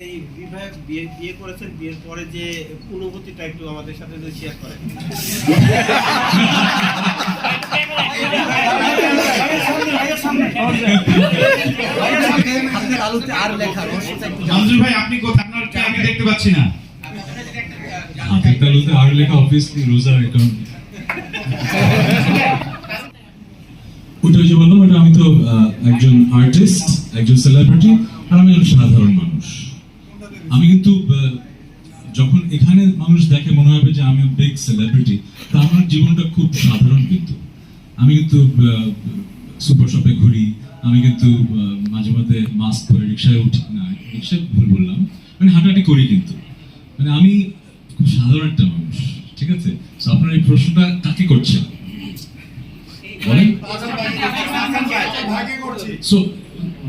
এই বিবাহ বিয়ে বিয়ে করেছেন বিয়ের পরে যে অনুভূতিটা একটু আমাদের সাথে যদি শেয়ার করেন। ভাই আপনি আমি দেখতে পাচ্ছি না। হাতের আর লেখা অবভিয়াসলি রোজা অ্যাকাউন্ট ওটা যে বললাম ওটা আমি তো একজন আর্টিস্ট একজন সেলিব্রিটি আর আমি একজন সাধারণ মানুষ। আমি কিন্তু যখন এখানে মানুষ দেখে মনে হবে যে আমি বিগ সেলিব্রিটি তা আমার জীবনটা খুব সাধারণ কিন্তু। আমি কিন্তু সুপার শপে ঘুরি আমি কিন্তু মাঝে মধ্যে মাস্ক পরে রিক্সায় উঠি। না রিক্সায় ভুল বললাম। মানে হাঁটাহাঁটি করি কিন্তু। মানে আমি খুব সাধারণ একটা মানুষ ঠিক আছে? আপনার এই প্রশ্নটা কাকে করছেন সো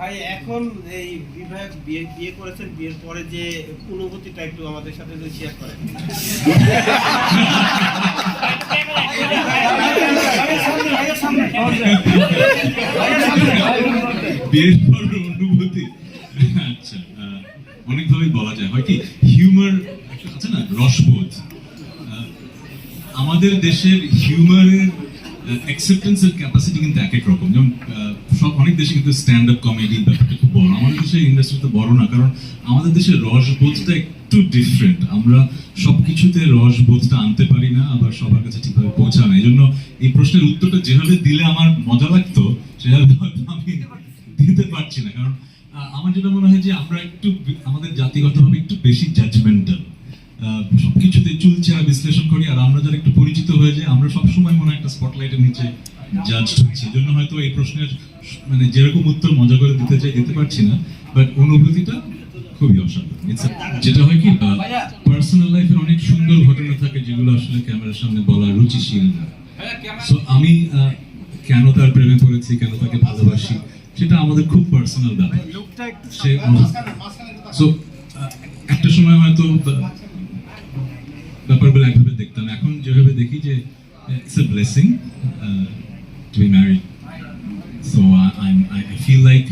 ভাই, এখন এই বিবাহ বিয়ে বিয়ে করেছেন, বিয়ের পরে যে অনুভূতিটা একটু আমাদের সাথে যদি শেয়ার করেন অনেকভাবেই বলা যায়। হয় কি হিউমার আছে না? রসবোধ। আমাদের দেশের হিউমারের অ্যাকসেপ্টেন্সের ক্যাপাসিটি কিন্তু এক এক রকম। যেমন সব অনেক দেশে কিন্তু স্ট্যান্ড আপ কমেডি ব্যাপারটা খুব বড়। আমাদের দেশের ইন্ডাস্ট্রিতে বড় না, কারণ আমাদের দেশের রসবোধটা একটু ডিফারেন্ট আমরা সবকিছুতে রসবোধটা আনতে পারি না, আবার সবার কাছে ঠিকভাবে পৌঁছায় না। এই জন্য এই প্রশ্নের উত্তরটা যেভাবে দিলে আমার মজা লাগতো, সেভাবে হয়তো আমি দিতে পারছি না। কারণ আমার যেটা মনে হয় যে আমরা একটু, আমাদের জাতিগতভাবে একটু বেশি জাজমেন্টাল সবকিছুতে চুলচেরা বিশ্লেষণ করি, আর আমরা যারা একটু হয়ে যাই আমরা সবসময় মনে একটা স্পটলাইটের নিচে জাজ হচ্ছি। জন্য হয়তো এই প্রশ্নের মানে যেরকম উত্তর মজা করে দিতে চাই দিতে পারছি না বাট অনুভূতিটা খুবই অসাধারণ। যেটা হয় কি পার্সোনাল লাইফের অনেক সুন্দর ঘটনা থাকে যেগুলো আসলে ক্যামেরার সামনে বলা রুচিশীল না। সো আমি কেন তার প্রেমে পড়েছি কেন তাকে ভালোবাসি সেটা আমাদের খুব পার্সোনাল ব্যাপার। সে সো একটা সময় হয়তো ব্যাপারগুলো একভাবে দেখতাম। এখন যেভাবে দেখি যে it's a blessing to be married so I I feel like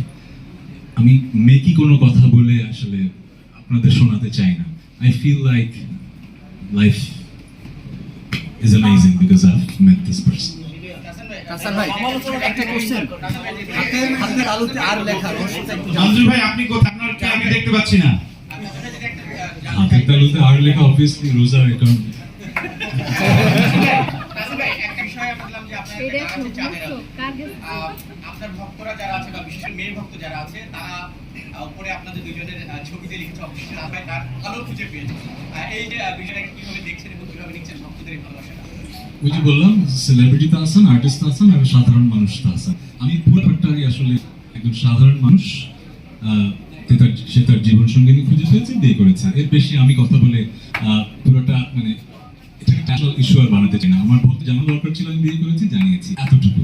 আমি মেকি কোনো কথা বলে আসলে আপনাদের শোনাতে চাই না। I feel like life is amazing because I met this person ভাই একটা কোশ্চেন হাতের হাতের আলোতে আর লেখা রহস্যটা একটু জানতে। মঞ্জুর ভাই আপনি কোথায়? আপনার আমি দেখতে পাচ্ছি না। হাতের তালুতে আর লেখা অবভিয়াসলি রোজা অ্যাকাউন্ট একটা বিষয় আমি বললাম যে আপনার ভক্তরা যারা আছে বা বিশেষ ভক্ত যারা আছে তারা উপরে আপনাদের দুজনের ছবিতে লিখেছে আপায় তার আলো খুঁজে পেয়েছে এই যে বিষয়টাকে কীভাবে দেখছেন এবং কীভাবে দেখছেন ভক্তদের এই ভালোবাসাটা ওই যে বললাম সেলিব্রিটি তাহসান আর্টিস্ট তাহসান আর সাধারণ মানুষ তাহসান আমি পুরোটাই আসলে একজন সাধারণ মানুষ আহ, সে তার জীবন সঙ্গিনী খুঁজে পেয়েছে বিয়ে করেছে। এর বেশি আমি কথা বলে পুরোটা মানে এটাকে ইস্যু আর বানাতে চাই না। আমার ভক্ত জানার দরকার ছিল, আমি বিয়ে করেছি, জানিয়েছি এতটুকু।